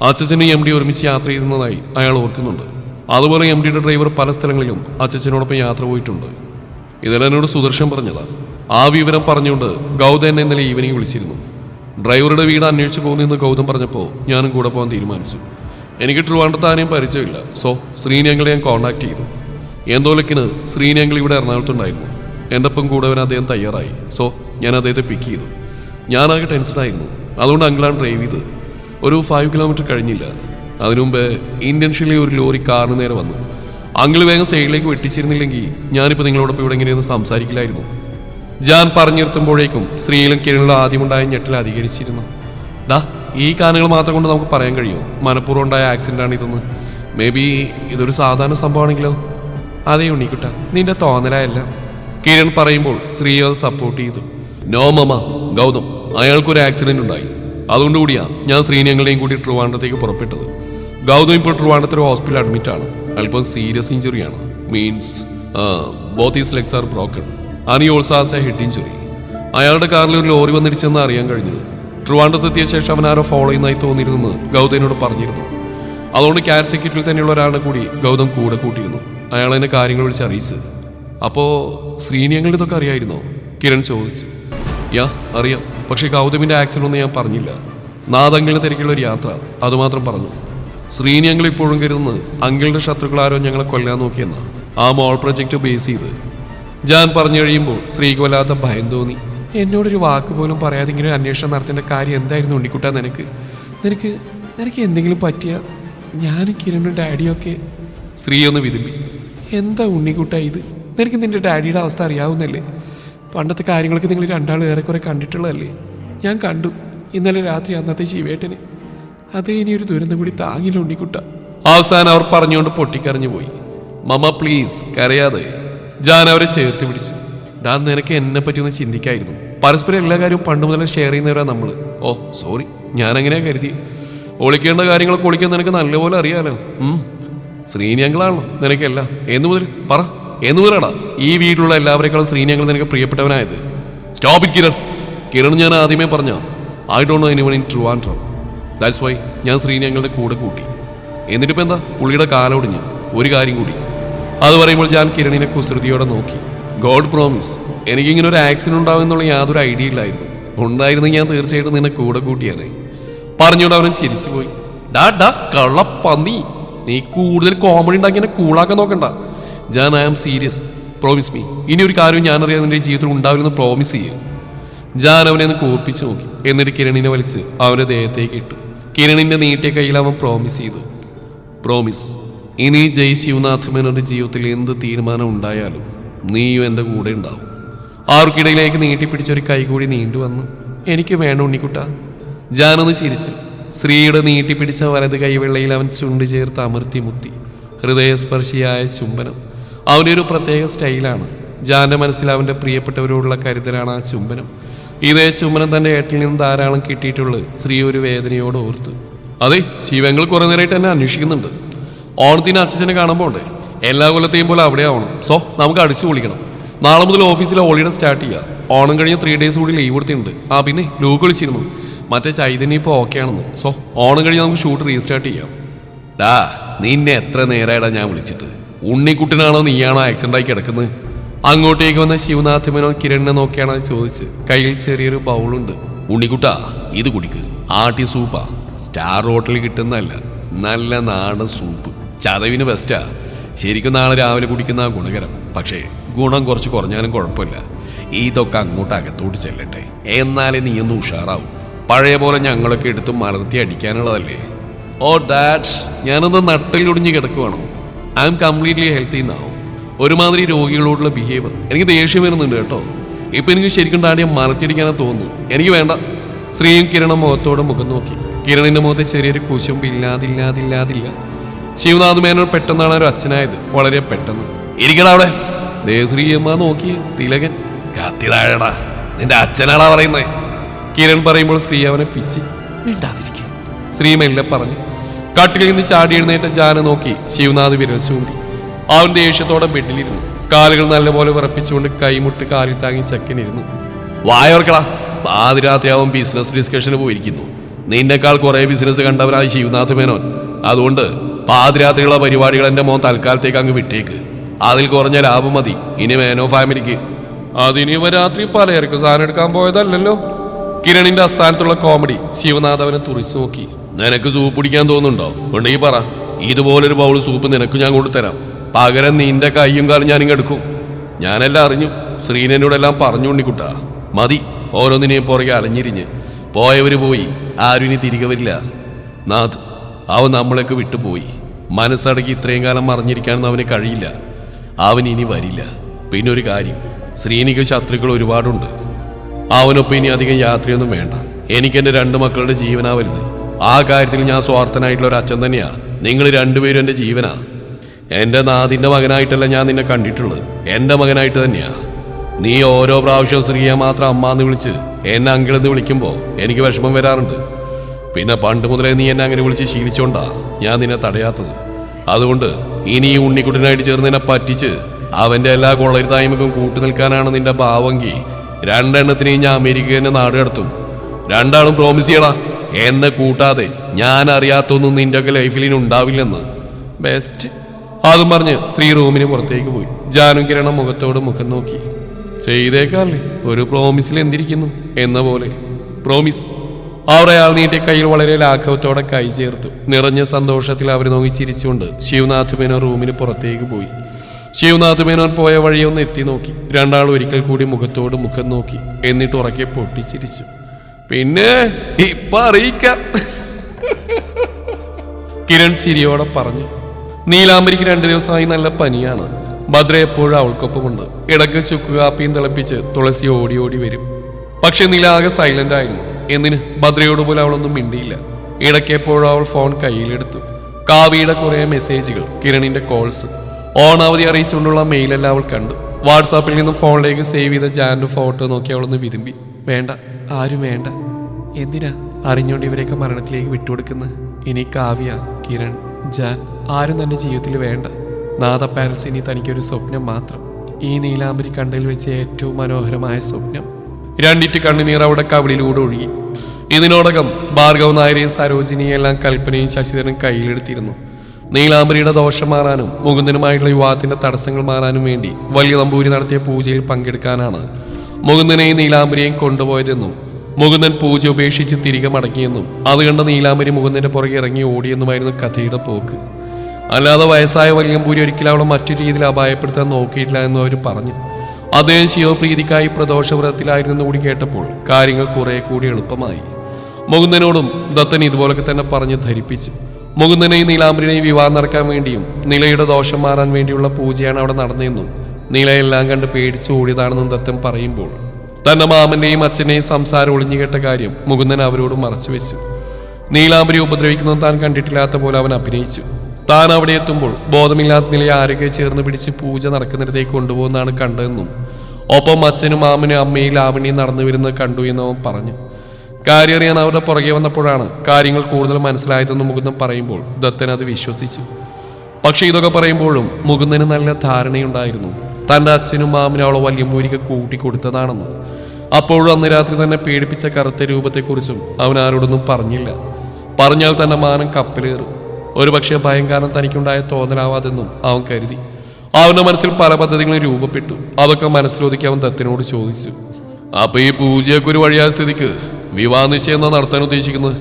Speaker 1: അച്ഛനും എം ഡി ഒരുമിച്ച് യാത്ര ചെയ്യുന്നതായി അയാൾ ഓർക്കുന്നുണ്ട്. അതുപോലെ എം ഡിയുടെ ഡ്രൈവർ പല സ്ഥലങ്ങളിലും അച്ചച്ചനോടൊപ്പം യാത്ര പോയിട്ടുണ്ട്. ഇതെല്ലാം എന്നോട് സുദർശൻ പറഞ്ഞതാണ് ആ വിവരം പറഞ്ഞുകൊണ്ട് ഗൗതം എന്നെ ഇന്നലെ ഈവനിങ് വിളിച്ചിരുന്നു. ഡ്രൈവറുടെ വീട് അന്വേഷിച്ചു പോകുന്നെന്ന് ഗൗതം പറഞ്ഞപ്പോൾ ഞാനും കൂടെ പോകാൻ തീരുമാനിച്ചു. എനിക്ക് ട്രിവാൻഡ്രത്ത് ആരെയും പരിചയമില്ല. സോ ശ്രീനങ്ങളെ ഞാൻ കോൺടാക്ട് ചെയ്തു. എന്തോലക്കിന് ശ്രീനങ്ങൾ ഇവിടെ എറണാകുളത്തുണ്ടായിരുന്നു എന്റെ ഒപ്പം കൂടെ വരാൻ അദ്ദേഹം തയ്യാറായി. സോ ഞാൻ അദ്ദേഹത്തെ പിക്ക് ചെയ്തു. ഞാനാകെ ടെൻഷനായിരുന്നു. അതുകൊണ്ട് അങ്കിളാണ് ഡ്രൈവ് ചെയ്തത്. ഒരു ഫൈവ് കിലോമീറ്റർ കഴിഞ്ഞില്ല. അതിനുമുമ്പ് ഇന്റൻഷ്യലി ഒരു ലോറി കാറിന് നേരെ വന്നു. അങ്കിൾ വേഗം സൈഡിലേക്ക് വെട്ടിച്ചിരുന്നില്ലെങ്കിൽ ഞാനിപ്പോൾ നിങ്ങളോടൊപ്പം ഇവിടെ എങ്ങനെയൊന്നും സംസാരിക്കില്ലായിരുന്നു. ജാൻ പറഞ്ഞിരുത്തുമ്പോഴേക്കും സ്ത്രീയിലും കിരണിലും ആദ്യമുണ്ടായ ഞെട്ടൽ അധികരിച്ചിരുന്നു. ഡാ ഈ കാരണങ്ങൾ മാത്രം കൊണ്ട് നമുക്ക് പറയാൻ കഴിയും? മനഃപൂർവം ഉണ്ടായ ആക്സിഡന്റ് ആണ് ഇതൊന്ന്. മേ ബി ഇതൊരു സാധാരണ സംഭവമാണെങ്കിലോ? അതേ ഉണ്ണിക്കുട്ട നിന്റെ തോന്നലായല്ല. കിരൺ പറയുമ്പോൾ ശ്രീ അത് സപ്പോർട്ട് ചെയ്തു. നോ മമ ഗൗതം അയാൾക്കൊരു ആക്സിഡന്റ് ഉണ്ടായി. അതുകൊണ്ട് കൂടിയാ ഞാൻ ശ്രീനങ്ങളെയും കൂടി ട്രിവാൻഡ്രത്തേക്ക് പുറപ്പെട്ടത്. ഗൗതം ഇപ്പോൾ ട്രിവാൻഡ്രത്ത് ഹോസ്പിറ്റലിൽ അഡ്മിറ്റ് ആണ്. അല്പം serious ഇഞ്ചുറിയാണ് means both his legs are broken and he also has a head injury അയാളുടെ കാറിൽ ഒരു ലോറി വന്നിടിച്ചെന്ന് അറിയാൻ കഴിഞ്ഞത്. ട്രിവാൻഡ്രത്തെത്തിയ ശേഷം അവൻ ആരോ ഫോളോ ചെയ്യുന്നതായി തോന്നിയിരുന്നെന്ന് ഗൗതമിനോട് പറഞ്ഞിരുന്നു. അതുകൊണ്ട് ക്യാറ്റ് സെക്യൂരിറ്റിയിൽ തന്നെയുള്ള ഒരാളെ കൂടി ഗൗതം കൂടെ കൂട്ടിയിരുന്നു. അയാൾ എന്നെ കാര്യങ്ങൾ വിളിച്ച് അറിയിച്ചത് അപ്പോൾ ശ്രീനിയങ്ങളുടെ ഇതൊക്കെ അറിയായിരുന്നോ? കിരൺ ചോദിച്ചു. യാ അറിയാം. പക്ഷേ ഗൗതമിന്റെ ആക്സിഡന്റ് ഒന്നും ഞാൻ പറഞ്ഞില്ല. നാദങ്കിളിന് തിരക്കുള്ള ഒരു യാത്ര. അതുമാത്രം പറഞ്ഞു. ശ്രീനി ഞങ്ങൾ ഇപ്പോഴും കരുതുന്നത് അങ്കിളുടെ ശത്രുക്കൾ ആരോ ഞങ്ങളെ കൊല്ലാൻ നോക്കിയെന്ന്. ആ മോൾ പ്രൊജക്റ്റ് ബേസ് ചെയ്ത്. ഞാൻ പറഞ്ഞു കഴിയുമ്പോൾ സ്ത്രീക്ക് വല്ലാത്ത ഭയം തോന്നി. എന്നോടൊരു വാക്ക് പോലും പറയാതെ ഇങ്ങനെ അന്വേഷണം നടത്തേണ്ട കാര്യം എന്തായിരുന്നു ഉണ്ണിക്കുട്ടാ നിനക്ക്? നിനക്ക് നിനക്ക് എന്തെങ്കിലും പറ്റിയ? ഞാനും കിരണും ഡാഡിയൊക്കെ. സ്ത്രീ ഒന്ന് വിതുമ്പി. എന്താ ഉണ്ണിക്കുട്ട ഇത്? നിനക്ക് നിന്റെ ഡാഡിയുടെ അവസ്ഥ അറിയാവുന്നല്ലേ? പണ്ടത്തെ കാര്യങ്ങളൊക്കെ നിങ്ങൾ രണ്ടാളും ഏറെക്കുറെ കണ്ടിട്ടുള്ളതല്ലേ? ഞാൻ കണ്ടു. ഇന്നലെ രാത്രി അന്നത്തെ ശിവേട്ടന് അതേ ഇനി ഒരു ദുരന്തം കൂടി താങ്ങില്ല ഉണ്ണിക്കുട്ട. അവസാനം അവർ പറഞ്ഞുകൊണ്ട് പൊട്ടിക്കറിഞ്ഞു പോയി. മമ്മ പ്ലീസ് കരയാതെ. ഞാൻ അവരെ ചേർത്ത് പിടിച്ചു. ഡാ നിനക്ക് എന്നെ പറ്റി ഒന്ന് ചിന്തിക്കായിരുന്നു. പരസ്പരം എല്ലാ കാര്യവും പണ്ട് മുതലേ ഷെയർ ചെയ്യുന്നവരാ നമ്മൾ. ഓ സോറി ഞാൻ അങ്ങനെയാ കരുതി ഒളിക്കേണ്ട കാര്യങ്ങളൊക്കെ ഒളിക്കാൻ നിനക്ക് നല്ലപോലെ അറിയാലോ. ഉം. ശ്രീനിയങ്ങളാണല്ലോ നിനക്കെല്ലാം. എന്ന് മുതൽ പറ. എന്ന് പറയണ? ഈ വീട്ടിലുള്ള എല്ലാവരെക്കാളും ഞങ്ങൾ നിനക്ക് പ്രിയപ്പെട്ടവനായത്? Stop it Kiran. കിരൺ ഞാൻ ആദ്യമേ പറഞ്ഞ I don't know anyone in ട്രോ that's why ഞാൻ ശ്രീനിയങ്ങളുടെ കൂടെ കൂട്ടി. എന്നിട്ടിപ്പോൾ എന്താ? പുള്ളിയുടെ കാലോടിഞ്ഞ് ഒരു കാര്യം കൂടി. അത് പറയുമ്പോൾ ഞാൻ കിരണിനെ കുസൃതിയോടെ നോക്കി. ഗോഡ് പ്രോമിസ് എനിക്കിങ്ങനെ ഒരു ആക്സിഡന്റ് ഉണ്ടാവും എന്നുള്ള യാതൊരു ഐഡിയ ഇല്ലായിരുന്നു. ഉണ്ടായിരുന്നെങ്കിൽ ഞാൻ തീർച്ചയായിട്ടും നിന്നെ കൂടെ കൂട്ടിയാണ് പറഞ്ഞുകൊണ്ട് അവനും ചിരിച്ചു പോയി ഡാ ഡാ കള്ളപ്പന്നി. നീ കൂടുതൽ കോമഡി ഉണ്ടാക്കി എന്നെ കൂളാക്കാൻ നോക്കണ്ട. Jan I am serious promise me ഇനി ഒരു കാര്യം ഞാൻ അറിയാതെ നിന്റെ ജീവിതത്തിൽ ഉണ്ടാവില്ലെന്ന് പ്രോമിസ് ചെയ്യുക ജാൻ അവനെ ഒന്ന് കൂർപ്പിച്ചു നോക്കി. എന്നിട്ട് കിരണിനെ വലിച്ച് അവന്റെ ദേഹത്തേക്ക് ഇട്ടു. കിരണിന്റെ നീട്ടിയ കയ്യിൽ അവൻ പ്രോമിസ് ചെയ്തു. പ്രോമിസ് ഇനി ജയ് ശിവനാഥ് മേനോന്റെ ജീവിതത്തിൽ എന്ത് തീരുമാനം ഉണ്ടായാലും നീയും എന്റെ കൂടെ ഉണ്ടാവും. ആർക്കിടയിലേക്ക് നീട്ടിപ്പിടിച്ചൊരു കൈ കൂടി നീണ്ടു വന്നു. എനിക്ക് വേണ്ട ഉണ്ണിക്കുട്ട. ജാനൊന്ന് ചിരിച്ചു. സ്ത്രീയുടെ നീട്ടിപ്പിടിച്ച വലത് കൈവെള്ളയിൽ അവൻ ചുണ്ട് ചേർത്ത് അമർത്തി മുത്തി. ഹൃദയസ്പർശിയായ ചുംബനം. അവന്റെ ഒരു പ്രത്യേക സ്റ്റൈലാണ്. ജാന്റെ മനസ്സിൽ അവന്റെ പ്രിയപ്പെട്ടവരോടുള്ള കരുതലാണ് ആ ചുംബനം. ഇതേ ചുംബനം തന്റെ ഏട്ടിൽ നിന്ന് ധാരാളം കിട്ടിയിട്ടുള്ളത് ശ്രീ ഒരു വേദനയോട് ഓർത്തു. അതെ ശിവങ്ങൾ കുറേ നേരമായിട്ട് എന്നെ അന്വേഷിക്കുന്നുണ്ട്. ഓണത്തിന് അച്ഛനെ കാണുമ്പോൾ ഉണ്ട്. എല്ലാ കൊല്ലത്തെയും പോലെ അവിടെ ആവണം. സോ നമുക്ക് അടിച്ചു പൊളിക്കണം. നാളെ മുതൽ ഓഫീസിൽ ഹോളിഡേ സ്റ്റാർട്ട് ചെയ്യുക ഓണം കഴിഞ്ഞ് ത്രീ ഡേയ്സ് കൂടി ലീവ് കൊടുത്തിട്ടുണ്ട്. ആ പിന്നെ ലൂക്ക് വിളിച്ചിരുന്നു. മറ്റേ ചൈതന്യം ഇപ്പോൾ ഓക്കെ ആണെന്ന്. സോ ഓണം കഴിഞ്ഞ് നമുക്ക് ഷൂട്ട് റീസ്റ്റാർട്ട് ചെയ്യാം. ഡാ നിന്നെ എത്ര നേരമായിടാ ഞാൻ വിളിച്ചിട്ട്. ഉണ്ണിക്കുട്ടനാണോ നീയാണോ ആക്സിഡന്റ് ആയി കിടക്കുന്നത്? അങ്ങോട്ടേക്ക് വന്ന ശിവനാഥ് മേനോൻ കിരണിനെ നോക്കിയാണ് ചോദിച്ച് കയ്യിൽ ചെറിയൊരു ബൗളുണ്ട്
Speaker 2: ഉണ്ണിക്കുട്ടാ ഇത് കുടിക്ക്. ആട്ടി സൂപ്പാ. സ്റ്റാർ ഹോട്ടലിൽ കിട്ടുന്നതല്ല. നല്ല നാടൻ സൂപ്പ്. ചതവിന് ബെസ്റ്റാ ശരിക്കും നാളെ രാവിലെ കുടിക്കുന്ന ഗുണകരം. പക്ഷേ ഗുണം കുറച്ച് കുറഞ്ഞാലും കുഴപ്പമില്ല. ഇതൊക്കെ അങ്ങോട്ട് അകത്തോട്ട് ചെല്ലട്ടെ. എന്നാലേ നീ ഒന്ന് ഉഷാറാവും. പഴയ പോലെ ഞങ്ങളൊക്കെ എടുത്ത് മലർത്തി അടിക്കാനുള്ളതല്ലേ?
Speaker 1: ഓ ഡാഡ് ഞാനൊന്ന് നട്ടിലൊടിഞ്ഞ് കിടക്കുവാണോ? ഐ എം കംപ്ലീറ്റ്ലി ഹെൽത്തി നാവും ഒരുമാതിരി രോഗികളോടുള്ള ബിഹേവിയർ എനിക്ക് ദേഷ്യം വരുന്നുണ്ട് കേട്ടോ. ഇപ്പൊ എനിക്ക് ശരിക്കും ഡാഡിയെ മറത്തിടിക്കാനാ തോന്നുന്നു. എനിക്ക് വേണ്ട. ശ്രീയും കിരണം മുഖത്തോടെ മുഖം നോക്കി. കിരണിന്റെ മുഖത്തെ ചെറിയൊരു കുശുമ്പ് ഇല്ലാതില്ലാതില്ലാതില്ല. ശിവനാഥ് മേനോൻ പെട്ടെന്നാണ് ഒരു അച്ഛനായത്. വളരെ പെട്ടെന്ന്.
Speaker 2: ഇരിക്കടാ അവിടെ
Speaker 1: ദേ ശ്രീയമ്മ നോക്കി തിലകൻ.
Speaker 2: കത്തി താഴെടാ. നിന്റെ അച്ഛനാടാ പറയുന്നത്
Speaker 1: കിരൺ പറയുമ്പോൾ ശ്രീ അവനെ പിച്ചി. മിണ്ടാതിരിക്കും. ശ്രീ മെല്ലെ പറഞ്ഞു. കട്ടിലിൽ നിന്ന് ചാടി എഴുന്നേറ്റ ജാന നോക്കി ശിവനാഥ് വിരൽ ചൂണ്ടി. അവൻ ദേഷ്യത്തോടെ ബെഡിലിരുന്നു. കാലുകൾ നല്ലപോലെ വിറപ്പിച്ചുകൊണ്ട് കൈമുട്ട് കാലിൽ താങ്ങി ചെക്കനിരുന്നു.
Speaker 2: വായോർക്കളാ പാതിരാത്രിയാവും ബിസിനസ് ഡിസ്കഷന് പോയിരിക്കുന്നു. നിന്നെക്കാൾ കുറെ ബിസിനസ് കണ്ടവനായി ശിവനാഥ് മേനോൻ. അതുകൊണ്ട് പാതിരാത്രിയുള്ള പരിപാടികൾ എന്റെ മോൻ തൽക്കാലത്തേക്ക് അങ്ങ് വിട്ടേക്ക്. അതിൽ കുറഞ്ഞ ലാഭം മതി ഇനി മേനോ ഫാമിലിക്ക്.
Speaker 1: അതിനി രാത്രി പലചരക്ക് സാധനം എടുക്കാൻ പോയതല്ലല്ലോ. കിരണിന്റെ അസ്ഥാനത്തുള്ള കോമഡി ശിവനാഥ് അവനെ തുറിച്ചു നോക്കി.
Speaker 2: നിനക്ക് സൂപ്പ് പിടിക്കാൻ തോന്നുന്നുണ്ടോ? ഉണ്ടെങ്കിൽ പറ. ഇതുപോലൊരു ബൗൾ സൂപ്പ് നിനക്ക് ഞാൻ കൊണ്ടുതരാം. പകരം നിന്റെ കൈയും കാലും ഞാനിങ്ങ് എടുക്കും. ഞാനെല്ലാം അറിഞ്ഞു. ശ്രീനോടെല്ലാം പറഞ്ഞു ഉണ്ണിക്കുട്ടാ. മതി. ഓരോന്നിനെയും പുറകെ അലഞ്ഞിരിഞ്ഞ്. പോയവര് പോയി. ആരും ഇനി തിരികെ വരില്ല. നാഥ് അവൻ നമ്മളെയൊക്കെ വിട്ടുപോയി. മനസ്സടക്കി ഇത്രയും കാലം മറിഞ്ഞിരിക്കാനൊന്നും അവന് കഴിയില്ല. അവൻ ഇനി വരില്ല. പിന്നെ ഒരു കാര്യം. ശ്രീനിക്ക് ശത്രുക്കൾ ഒരുപാടുണ്ട്. അവനൊപ്പം ഇനി അധികം യാത്രയൊന്നും വേണ്ട. എനിക്കെന്റെ രണ്ട് മക്കളുടെ ജീവനാ വലുത്. ആ കാര്യത്തിൽ ഞാൻ സ്വാർത്ഥനായിട്ടുള്ള ഒരു അച്ഛൻ തന്നെയാ. നിങ്ങൾ രണ്ടുപേരും എന്റെ ജീവനാ. എന്റെ നാഥിന്റെ മകനായിട്ടല്ല ഞാൻ നിന്നെ കണ്ടിട്ടുള്ളത്. എന്റെ മകനായിട്ട് തന്നെയാ. നീ ഓരോ പ്രാവശ്യവും ശ്രീയെ മാത്രം അമ്മ എന്ന് വിളിച്ച് എന്നെ അങ്കിളെന്ന് വിളിക്കുമ്പോൾ എനിക്ക് വിഷമം വരാറുണ്ട്. പിന്നെ പണ്ട് മുതലേ നീ എന്നെ അങ്ങനെ വിളിച്ച് ശീലിച്ചോണ്ടാ ഞാൻ നിന്നെ തടയാത്തത്. അതുകൊണ്ട് ഇനി ഈ ഉണ്ണിക്കുട്ടനായിട്ട് ചേർന്ന് നിന്നെ പറ്റിച്ച് അവന്റെ എല്ലാ കൊള്ളരുതായ്മക്കും കൂട്ടു നിൽക്കാനാണ് നിന്റെ ഭാവങ്കി രണ്ടെണ്ണത്തിനെയും ഞാൻ അമേരിക്ക തന്നെ നാട് കടത്തും. രണ്ടാളും പ്രോമിസ് ചെയ്യടാ. എന്നെ കൂട്ടാതെ ഞാൻ അറിയാത്തൊന്നും ലൈഫിൽ ഇനി ഉണ്ടാവില്ലെന്ന്.
Speaker 1: ബെസ്റ്റ് അതും പറഞ്ഞ് ശ്രീ റൂമിന് പുറത്തേക്ക് പോയി. ജാനു കിരണം മുഖത്തോട് മുഖം നോക്കി. ചെയ്തേക്കാല്ലേ? ഒരു പ്രോമിസിൽ എന്തിരിക്കുന്നു? എന്ന പോലെ. പ്രോമിസ് അവർ അയാൾ നീട്ടിയ കയ്യിൽ വളരെ ലാഘവത്തോടെ കൈ ചേർത്തു. നിറഞ്ഞ സന്തോഷത്തിൽ അവർ നോക്കി ചിരിച്ചുകൊണ്ട് ശിവനാഥ് മേനോൻ റൂമിന് പുറത്തേക്ക് പോയി. ശിവനാഥ് മേനോൻ പോയ വഴിയൊന്ന് എത്തി നോക്കി. രണ്ടാൾ ഒരിക്കൽ കൂടി മുഖത്തോട് മുഖം നോക്കി. എന്നിട്ട് ഉറക്കെ പൊട്ടിച്ചിരിച്ചു. പിന്നെ ഇപ്പൊ അറിയിക്കാം. കിരൺ സിരിയോടെ പറഞ്ഞു നീലാംബരിക്ക് രണ്ടു ദിവസമായി നല്ല പനിയാണ്. ഭദ്ര എപ്പോഴും അവൾക്കൊപ്പമുണ്ട്. ഇടയ്ക്ക് ചുക്കുകാപ്പിയും തിളപ്പിച്ച് തുളസി ഓടി ഓടി വരും. പക്ഷെ നീല ആകെ സൈലന്റ് ആയിരുന്നു. എന്തിന്? ഭദ്രയോട് പോലും അവളൊന്നും മിണ്ടിയില്ല. ഇടയ്ക്ക് എപ്പോഴും അവൾ ഫോൺ കയ്യിലെടുത്തു. കാവിയുടെ കുറെ മെസ്സേജുകൾ കിരണിന്റെ കോൾസ് ഓണാവധി അറിയിച്ചുകൊണ്ടുള്ള മെയിലെല്ലാം അവൾ കണ്ടു. വാട്സാപ്പിൽ നിന്നും ഫോണിലേക്ക് സേവ് ചെയ്ത ജാന്റെ ഫോട്ടോ നോക്കി അവളൊന്ന് വിരുമ്പി വേണ്ട ആരും വേണ്ട. എന്തിനാ അറിഞ്ഞോണ്ട് ഇവരെയൊക്കെ മരണത്തിലേക്ക് വിട്ടുകൊടുക്കുന്ന? ഇനി കാവ്യ കിരൺ ജാൻ ആരും തന്നെ ജീവിതത്തിൽ വേണ്ട. നാഥ പാരൽസ് ഇനി തനിക്കൊരു സ്വപ്നം മാത്രം. ഈ നീലാംബരി കണ്ടയിൽ വെച്ച ഏറ്റവും മനോഹരമായ സ്വപ്നം. രണ്ടിറ്റ് കണ്ണുനീർ അവിടെ കവിളിലൂടെ ഒഴുകി. ഇതിനോടകം ഭാർഗവ് നായരെയും സരോജിനിയും എല്ലാം കൽപ്പനയും ശശിധരനും കയ്യിലെടുത്തിരുന്നു. നീലാംബരിയുടെ ദോഷം മാറാനും മുകുന്ദനുമായിട്ടുള്ള വിവാഹത്തിന്റെ തടസ്സങ്ങൾ മാറാനും വേണ്ടി വലിയ നമ്പൂരി നടത്തിയ പൂജയിൽ പങ്കെടുക്കാനാണ് മുകുന്ദനെയും നീലാംബരിയെയും കൊണ്ടുപോയതെന്നും മുകുന്ദൻ പൂജ ഉപേക്ഷിച്ച് തിരികെ മടങ്ങിയെന്നും അത് കണ്ട നീലാംബരി മുകുന്ദന്റെ പുറകെ ഇറങ്ങി ഓടിയെന്നുമായിരുന്നു കഥയുടെ പോക്ക്. അല്ലാതെ വയസ്സായ വല്യംപൂരി ഒരിക്കലും അവളെ മറ്റു രീതിയിൽ അപായപ്പെടുത്താൻ നോക്കിയിട്ടില്ല എന്ന് അവർ പറഞ്ഞു. അദ്ദേഹം ശിവപ്രീതിക്കായി പ്രദോഷവ്രതത്തിലായിരുന്നെന്ന് കൂടി കേട്ടപ്പോൾ കാര്യങ്ങൾ കുറെ കൂടി എളുപ്പമായി. മുകുന്ദനോടും ദത്തൻ ഇതുപോലൊക്കെ തന്നെ പറഞ്ഞ് ധരിപ്പിച്ചു. മുകുന്ദനെയും നീലാംബരിനെയും വിവാഹം നടക്കാൻ വേണ്ടിയും നിലയുടെ ദോഷം മാറാൻ വേണ്ടിയുള്ള പൂജയാണ് അവിടെ നടന്നതെന്നും നിലയെല്ലാം കണ്ട് പേടിച്ചു ഓടിയതാണെന്നും ദത്തൻ പറയുമ്പോൾ തന്റെ മാമന്റെയും അച്ഛന്റെയും സംസാരം ഒളിഞ്ഞുകെട്ട കാര്യം മുകുന്ദൻ അവരോട് മറച്ചു വെച്ചു. നീലാംബരി ഉപദ്രവിക്കുന്നത് താൻ കണ്ടിട്ടില്ലാത്ത പോലെ അവൻ അഭിനയിച്ചു. താൻ അവിടെ എത്തുമ്പോൾ ബോധമില്ലാത്ത നിലയിൽ ആരൊക്കെ ചേർന്ന് പിടിച്ച് പൂജ നടക്കുന്നിടത്തേക്ക് കൊണ്ടുപോകുന്നതാണ് കണ്ടതെന്നും ഒപ്പം അച്ഛനും മാമനും അമ്മയും ലാവണിയും നടന്നു വരുന്നത് കണ്ടു എന്നവൻ പറഞ്ഞു. കാര്യം അറിയാൻ അവരുടെ പുറകെ വന്നപ്പോഴാണ് കാര്യങ്ങൾ കൂടുതൽ മനസ്സിലായതെന്ന് മുകുന്ദൻ പറയുമ്പോൾ ദത്തൻ അത് വിശ്വസിച്ചു. പക്ഷെ ഇതൊക്കെ പറയുമ്പോഴും മുകുന്ദന് നല്ല ധാരണയുണ്ടായിരുന്നു. തന്റെ അച്ഛനും മാമനും അവളെ വല്യമ്പൂരിക്ക് കൂട്ടിക്കൊടുത്തതാണെന്ന്. അപ്പോഴും അന്ന് രാത്രി തന്നെ പേടിപ്പിച്ച കറുത്ത രൂപത്തെക്കുറിച്ചും അവൻ ആരോടൊന്നും പറഞ്ഞില്ല. പറഞ്ഞാൽ തന്നെ മാനം കപ്പലേറും. ഒരുപക്ഷെ ഭയം കാരണം തനിക്കുണ്ടായ തോന്നലാവാതെന്നും അവൻ കരുതി. അവന്റെ മനസ്സിൽ പല പദ്ധതികളും രൂപപ്പെട്ടു. അതൊക്കെ മനസ്സിലൊതുക്കി അവൻ ദത്തിനോട് ചോദിച്ചു. അപ്പൊ ഈ പൂജയൊക്കെ ഒരു വഴിയായ സ്ഥിതിക്ക്? വിവാഹ നിശ്ചയം നടത്താൻ ഉദ്ദേശിക്കുന്നത്?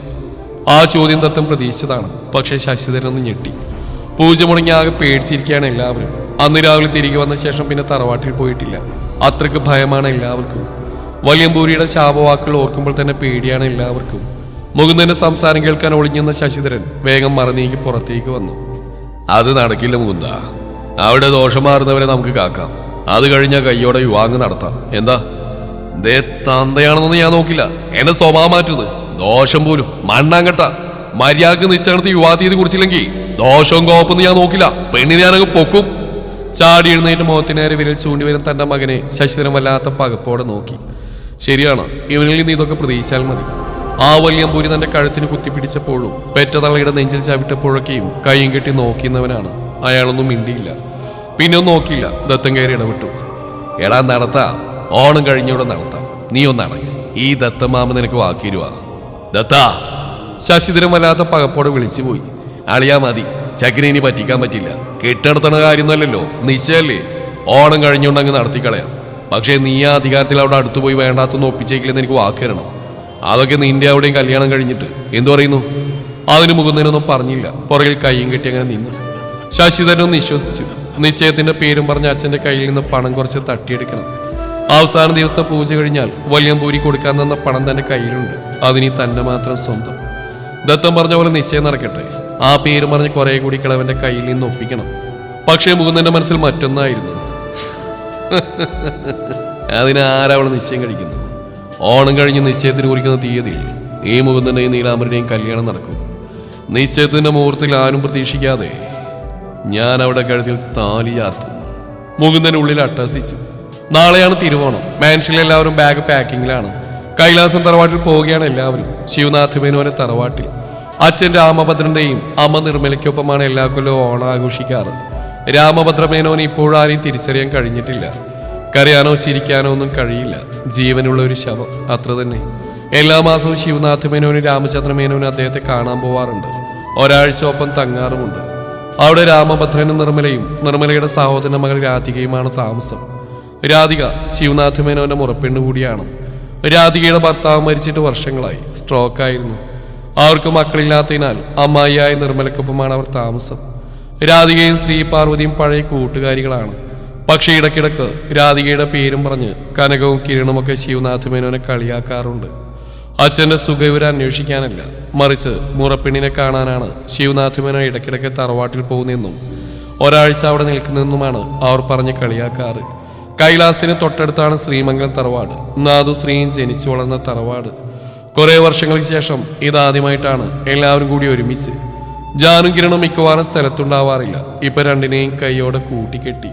Speaker 1: ആ ചോദ്യം ദത്തം പ്രതീക്ഷിച്ചതാണ്. പക്ഷേ ശശിധരൻ ഒന്ന് ഞെട്ടി. പൂജ മുടങ്ങി ആകെ പേടിച്ചിരിക്കുകയാണ് എല്ലാവരും. അന്ന് രാവിലെ തിരികെ വന്ന ശേഷം പിന്നെ തറവാട്ടിൽ പോയിട്ടില്ല. അത്രയ്ക്ക് ഭയമാണ് എല്ലാവർക്കും. വലിയമ്പൂരിയുടെ ശാപവാക്കുകൾ ഓർക്കുമ്പോൾ തന്നെ പേടിയാണ് എല്ലാവർക്കും. മുകുന്ദന്റെ സംസാരം കേൾക്കാൻ ഒളിഞ്ഞെന്ന ശശിധരൻ വേഗം മറനീക്കി പുറത്തേക്ക് വന്നു. അത് നടക്കില്ല മുകുന്ദ. അവിടെ ദോഷം മാറുന്നവരെ നമുക്ക് കാക്കാം. അത് കഴിഞ്ഞ കയ്യോടെ വിവാഹം നടത്താം. എന്താ? ദേ തന്തയാണെന്നൊന്നും ഞാൻ നോക്കില്ല. എന്നെ സ്വഭാവം മാറ്റുന്നത്. ദോഷം പോലും. മണ്ണാങ്കട്ട. മര്യാദയ്ക്ക് നിശ്ചയണത്തിൽ വിവാഹ തീയതി കുറിച്ചില്ലെങ്കിൽ ദോഷവും കോപ്പൊന്നും ഞാൻ നോക്കില്ല. പെണ്ണിനെ ഞാനങ്ങ് പൊക്കും. ചാടി എഴുന്നേറ്റ് മുഖത്തിനേരെ വിരൽ ചൂണ്ടി വരും തന്റെ മകനെ ശശിധരൻ വല്ലാത്ത പകപ്പോടെ നോക്കി. ശരിയാണ്. ഇവനിൽ നിന്ന് ഇതൊക്കെ പ്രതീക്ഷിച്ചാൽ മതി. ആ വലിയമ്പൂരി തന്റെ കഴുത്തിന് കുത്തിപ്പിടിച്ചപ്പോഴും പെറ്റതളയുടെ നെഞ്ചിൽ ചവിട്ടപ്പോഴൊക്കെയും കൈയും കെട്ടി നോക്കിയുന്നവനാണ് അയാളൊന്നും മിണ്ടിയില്ല. പിന്നെ ഒന്നും നോക്കിയില്ല. ദത്തം കയറി ഇടപെട്ടു. എടാ നടത്താം. ഓണം കഴിഞ്ഞൂടെ നടത്താം. നീ ഒന്ന് അടങ്ങ്. ഈ ദത്തമാമ നിനക്ക് വാക്കിരുവാ ദത്താ. ശശിധരൻ വല്ലാത്ത പകപ്പോടെ വിളിച്ചു പോയി. അളിയാ മതി. ചക്കിനെ ഇനി പറ്റിക്കാൻ പറ്റില്ല. കെട്ടിടത്തണ കാര്യമൊന്നുമല്ലല്ലോ. നിശ്ചയല്ലേ? ഓണം കഴിഞ്ഞുകൊണ്ട് അങ്ങ് നടത്തിക്കളയാം. പക്ഷേ നീ ആ അധികാരത്തിൽ അവിടെ അടുത്തു പോയി വേണ്ടാത്തൊന്ന് ഒപ്പിച്ചേക്കില്ലെന്ന് എനിക്ക് വാക്ക് തരണം അതൊക്കെ നിന്റെ അവിടെയും കല്യാണം കഴിഞ്ഞിട്ട്. എന്തു പറയുന്നു? അതിന് മുകുന്ദനൊന്നും പറഞ്ഞില്ല. പുറകിൽ കൈയും കെട്ടി അങ്ങനെ നിന്നു. ശശിധരൻ വിശ്വസിച്ചു. നിശ്ചയത്തിന്റെ പേരും പറഞ്ഞ അച്ഛന്റെ കയ്യിൽ നിന്ന് പണം കുറച്ച് തട്ടിയെടുക്കണം. അവസാന ദിവസത്തെ പൂജ കഴിഞ്ഞാൽ വലിയമ്പൂരി കൊടുക്കാൻ തന്ന പണം തന്റെ കയ്യിലുണ്ട്. അതിനി തന്റെ മാത്രം സ്വന്തം. ദത്തം പറഞ്ഞ പോലെ നിശ്ചയം നടക്കട്ടെ. ആ പേര് പറഞ്ഞ് കുറെ കൂടി കിളവന്റെ കയ്യിൽ നിന്ന് ഒപ്പിക്കണം. പക്ഷേ മുകുന്ദന്റെ മനസ്സിൽ മറ്റൊന്നായിരുന്നു. അതിന് ആരവൾ നിശ്ചയം കഴിക്കുന്നു? ഓണം കഴിഞ്ഞ് നിശ്ചയത്തിന് കുറിക്കുന്ന തീയതിയിൽ ഈ മുകുന്ദന്റെയും നീലാംബരുടെയും കല്യാണം നടക്കും. നിശ്ചയത്തിന്റെ മുഹൂർത്തത്തിൽ ആരും പ്രതീക്ഷിക്കാതെ ഞാൻ അവിടെ കഴുത്തിൽ താലി ചാർത്തും. മുകുന്ദൻ ഉള്ളിൽ നാളെയാണ് തിരുവോണം. മാൻഷനിൽ എല്ലാവരും ബാഗ് പാക്കിങ്ങിലാണ് കൈലാസം തറവാട്ടിൽ പോവുകയാണ് എല്ലാവരും. ശിവനാഥ് മേനോനെ തറവാട്ടിൽ. അച്ഛൻ രാമഭദ്രന്റെയും അമ്മ നിർമ്മലയ്ക്കൊപ്പമാണ് എല്ലാ കൊല്ലവും ഓണം ആഘോഷിക്കാറ്. രാമഭദ്ര മേനോന് ഇപ്പോഴാരെയും തിരിച്ചറിയാൻ കഴിഞ്ഞിട്ടില്ല. കരയാനോ ചിരിക്കാനോ ഒന്നും കഴിയില്ല. ജീവനുള്ള ഒരു ശവം അത്ര തന്നെ. എല്ലാ മാസവും ശിവനാഥ് മേനോനും രാമചന്ദ്ര മേനോനും അദ്ദേഹത്തെ കാണാൻ പോവാറുണ്ട്. ഒരാഴ്ച ഒപ്പം തങ്ങാറുമുണ്ട്. അവിടെ രാമഭദ്രനും നിർമ്മലയും നിർമ്മലയുടെ സഹോദരന്റെ മകൾ രാധികയുമാണ് താമസം. രാധിക ശിവനാഥ് മേനോന്റെ മുറപ്പെണ്ണു കൂടിയാണ്. രാധികയുടെ ഭർത്താവ് മരിച്ചിട്ട് വർഷങ്ങളായി സ്ട്രോക്ക് ആയിരുന്നു. അവർക്ക് മക്കളില്ലാത്തതിനാൽ അമ്മായിയായ നിർമ്മലക്കൊപ്പമാണ് അവർ താമസം. രാധികയും ശ്രീ പാർവതിയും പഴയ കൂട്ടുകാരികളാണ്. പക്ഷേ ഇടയ്ക്കിടക്ക് രാധികയുടെ പേരും പറഞ്ഞ് കനകവും കിരണുമൊക്കെ ശിവനാഥ് മേനോനെ കളിയാക്കാറുണ്ട്. അച്ഛന്റെ സുഖവിവരം അന്വേഷിക്കാനല്ല. മറിച്ച് മുറപ്പെണ്ണിനെ കാണാനാണ് ശിവനാഥ് മേനോൻ ഇടയ്ക്കിടയ്ക്ക് തറവാട്ടിൽ പോകുന്നതെന്നും ഒരാഴ്ച അവിടെ നിൽക്കുന്നതെന്നുമാണ് അവർ പറഞ്ഞ് കളിയാക്കാറ്. കൈലാസത്തിന് തൊട്ടടുത്താണ് ശ്രീമംഗലം തറവാട്. നാദു ശ്രീയും ജനിച്ചു വളർന്ന തറവാട്. കുറേ വർഷങ്ങൾക്ക് ശേഷം ഇതാദ്യമായിട്ടാണ് എല്ലാവരും കൂടി ഒരുമിച്ച് ജാനും കിരണും മിക്കവാറും സ്ഥലത്തുണ്ടാവാറില്ല. ഇപ്പൊ രണ്ടിനെയും കൈയോടെ കൂട്ടിക്കെട്ടി.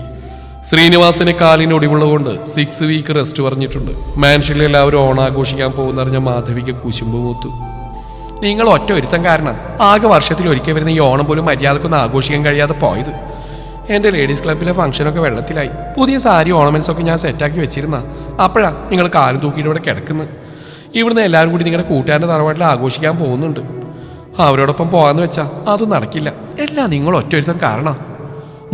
Speaker 1: ശ്രീനിവാസിന് കാലിന് ഒടിവുള്ളതുകൊണ്ട് സിക്സ് വീക്ക് റെസ്റ്റ് പറഞ്ഞിട്ടുണ്ട്. മാൻഷനിൽ എല്ലാവരും ഓണാഘോഷിക്കാൻ പോകുന്നറിഞ്ഞ മാധവിക്ക് കുശുമ്പ് പോത്തു നിങ്ങൾ ഒറ്റ ഒരുത്തം കാരണം. ആകെ വർഷത്തിൽ ഒരിക്കൽ വരുന്ന ഈ ഓണം പോലും മര്യാദക്കൊന്നും ആഘോഷിക്കാൻ കഴിയാതെ പോയത്. എന്റെ ലേഡീസ് ക്ലബിലെ ഫംഗ്ഷനൊക്കെ വെള്ളത്തിലായി. പുതിയ സാരി ഓണമെന്റ്സ് ഒക്കെ ഞാൻ സെറ്റാക്കി വെച്ചിരുന്ന. അപ്പോഴാ നിങ്ങൾ കാലും തൂക്കിയിട്ട് ഇവിടെ കിടക്കുന്നത് ഇവിടുന്ന് എല്ലാവരും കൂടി നിങ്ങളുടെ കൂട്ടുകാരന്റെ തറവാട്ടിൽ ആഘോഷിക്കാൻ പോകുന്നുണ്ട്. അവരോടൊപ്പം പോകാന്ന് വെച്ചാ അത് നടക്കില്ല. എല്ലാം നിങ്ങൾ ഒറ്റ ഒരുത്തം കാരണം.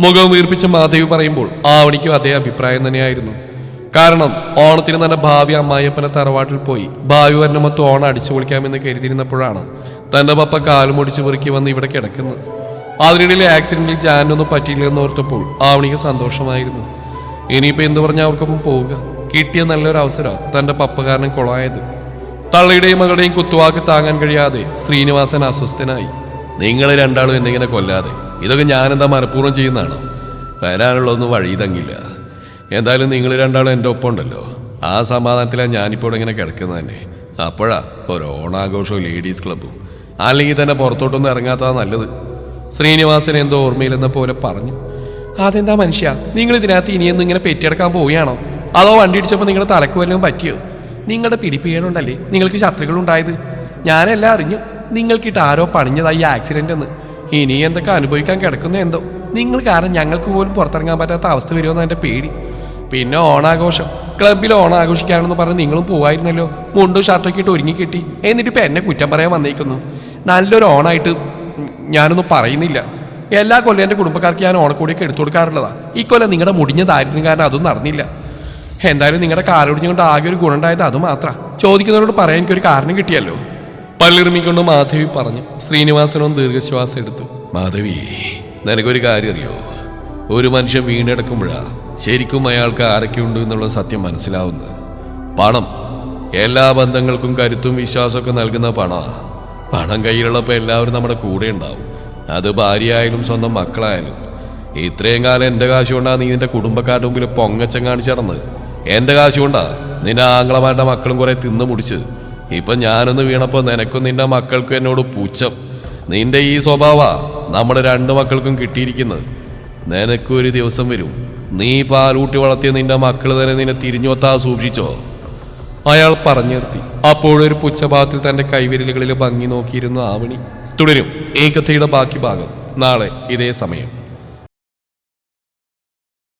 Speaker 1: മുഖം വീർപ്പിച്ച മാധവി പറയുമ്പോൾ ആവണിക്കും അതേ അഭിപ്രായം തന്നെയായിരുന്നു. കാരണം ഓണത്തിന് തന്നെ ഭാവി അമ്മായിയപ്പനെ തറവാട്ടിൽ പോയി ഭാവി വർണമൊത്ത് ഓണം അടിച്ചു പൊളിക്കാമെന്ന് കരുതിയിരുന്നപ്പോഴാണ് തന്റെ പപ്പ കാലുമൊടിച്ചു പെറുക്കി വന്ന് ഇവിടെ കിടക്കുന്നത്. അതിനിടയിൽ ആക്സിഡന്റിൽ ജാനൊന്നും പറ്റിയില്ലെന്ന് ഓർത്തപ്പോൾ ആവണിക്ക് സന്തോഷമായിരുന്നു. ഇനിയിപ്പോ എന്തു പറഞ്ഞാൽ അവർക്കൊപ്പം പോവുക? കിട്ടിയ നല്ലൊരു അവസരം തന്റെ പപ്പ കാരണം കൊളായത് തള്ളയുടെയും മകളുടെയും കുത്തുവാക്ക് താങ്ങാൻ കഴിയാതെ ശ്രീനിവാസൻ അസ്വസ്ഥനായി. നിങ്ങൾ രണ്ടാളും എന്നിങ്ങനെ കൊല്ലാതെ? ഇതൊക്കെ ഞാനെന്താ മനഃപൂർവം ചെയ്യുന്നതാണ്? വരാനുള്ളതൊന്നും വഴി തങ്ങില്ല എന്തായാലും നിങ്ങൾ രണ്ടാളും എന്റെ ഒപ്പം ഉണ്ടല്ലോ ആ സമാധാനത്തിലാണ് ഞാനിപ്പോൾ ഇങ്ങനെ കിടക്കുന്നത് തന്നെ. അപ്പോഴാ ഒരു ഓണാഘോഷവും ലേഡീസ് ക്ലബ്ബും. അല്ലെങ്കിൽ തന്നെ പുറത്തോട്ടൊന്നും ഇറങ്ങാത്തതാ നല്ലത്. ശ്രീനിവാസൻ എന്തോ ഓർമ്മയിലെന്ന പോലെ പറഞ്ഞു. അതെന്താ മനുഷ്യ? നിങ്ങൾ ഇതിനകത്ത് ഇനിയൊന്നും ഇങ്ങനെ പെറ്റിയെടുക്കാൻ പോവുകയാണോ? അതോ വണ്ടി ഇടിച്ചപ്പോൾ നിങ്ങളുടെ തലക്ക് വല്ലതും പറ്റിയോ? നിങ്ങളുടെ പിടിപ്പീടുണ്ടല്ലേ നിങ്ങൾക്ക് ശത്രുക്കൾ ഉണ്ടായത് ഞാനെല്ലാം അറിഞ്ഞു നിങ്ങൾക്കിട്ട് ആരോ പണിഞ്ഞതായി ആക്സിഡന്റ് എന്ന്. ഇനി എന്തൊക്കെ അനുഭവിക്കാൻ കിടക്കുന്ന എന്തോ. നിങ്ങൾ കാരണം ഞങ്ങൾക്ക് പോലും പുറത്തിറങ്ങാൻ പറ്റാത്ത അവസ്ഥ വരുമെന്ന് എന്റെ പേടി. പിന്നെ ഓണാഘോഷം. ക്ലബിൽ ഓണം ആഘോഷിക്കാനെന്ന് പറഞ്ഞ് നിങ്ങളും പോവായിരുന്നല്ലോ. മുണ്ടും ഷർട്ടൊക്കെ ഇട്ട് ഒരുങ്ങി കിട്ടി. എന്നിട്ട് ഇപ്പം എന്നെ കുറ്റം പറയാൻ വന്നേക്കുന്നു. നല്ലൊരു ഓണായിട്ട് ഞാനൊന്നും പറയുന്നില്ല. എല്ലാ കൊല്ലം എന്റെ കുടുംബക്കാർക്ക് ഞാൻ ഓണക്കോടിയൊക്കെ എടുത്തു കൊടുക്കാറുള്ളതാ. ഈ കൊല്ലം നിങ്ങളുടെ മുടിഞ്ഞ ദാരിദ്ര്യം കാരണം അതൊന്നും നടന്നില്ല. എന്തായാലും നിങ്ങളുടെ കാലൊടിഞ്ഞുകൊണ്ട് ആകെ ഒരു ഗുണമുണ്ടായത് അത് മാത്രം. ചോദിക്കുന്നവരോട് പറയാൻ എനിക്കൊരു കാരണം കിട്ടിയല്ലോ. പല്ലിറുമിക്കൊണ്ട് മാധവി പറഞ്ഞു ശ്രീനിവാസനും ദീർഘശ്വാസം എടുത്തു.
Speaker 2: മാധവി നിനക്കൊരു കാര്യം അറിയോ? ഒരു മനുഷ്യൻ വീണ്ടെടുക്കുമ്പോഴാ ശരിക്കും അയാൾക്ക് ആരൊക്കെയുണ്ട് എന്നുള്ള സത്യം മനസ്സിലാവുന്നത്. പണം എല്ലാ ബന്ധങ്ങൾക്കും കരുത്തും വിശ്വാസമൊക്കെ നൽകുന്ന പണമാണ് പണം കയ്യിലുള്ളപ്പോൾ എല്ലാവരും നമ്മുടെ കൂടെ ഉണ്ടാവും. അത് ഭാര്യയായാലും സ്വന്തം മക്കളായാലും. ഇത്രയും കാലം എന്റെ കാശ് കൊണ്ടാ നീ നിന്റെ കുടുംബക്കാരുടെ മുമ്പിൽ പൊങ്ങച്ചം കാണിച്ചു നടന്ന് എന്റെ കാശ് കൊണ്ടാ നിന്റെ ആംഗ്ലമാരുടെ മക്കളും കുറെ തിന്നു മുടിച്ച്. ഇപ്പൊ ഞാനൊന്ന് വീണപ്പോ നിനക്കും നിന്റെ മക്കൾക്കും എന്നോട് പൂച്ചം നിന്റെ ഈ സ്വഭാവ നമ്മുടെ രണ്ട് മക്കൾക്കും കിട്ടിയിരിക്കുന്നത്. നിനക്കൊരു ദിവസം വരും. നീ പാലൂട്ടി വളർത്തിയ നിന്റെ മക്കൾ തന്നെ നിന്നെ തിരിഞ്ഞോത്താ സൂക്ഷിച്ചോ?
Speaker 1: അയാൾ പറഞ്ഞു നിർത്തി. അപ്പോഴൊരു പുച്ഛഭാഗത്തിൽ തന്റെ കൈവിരലുകളിൽ ഭംഗി നോക്കിയിരുന്ന ആവണി. തുടരും. ഈ കഥയുടെ ബാക്കി ഭാഗം. നാളെ ഇതേ സമയം.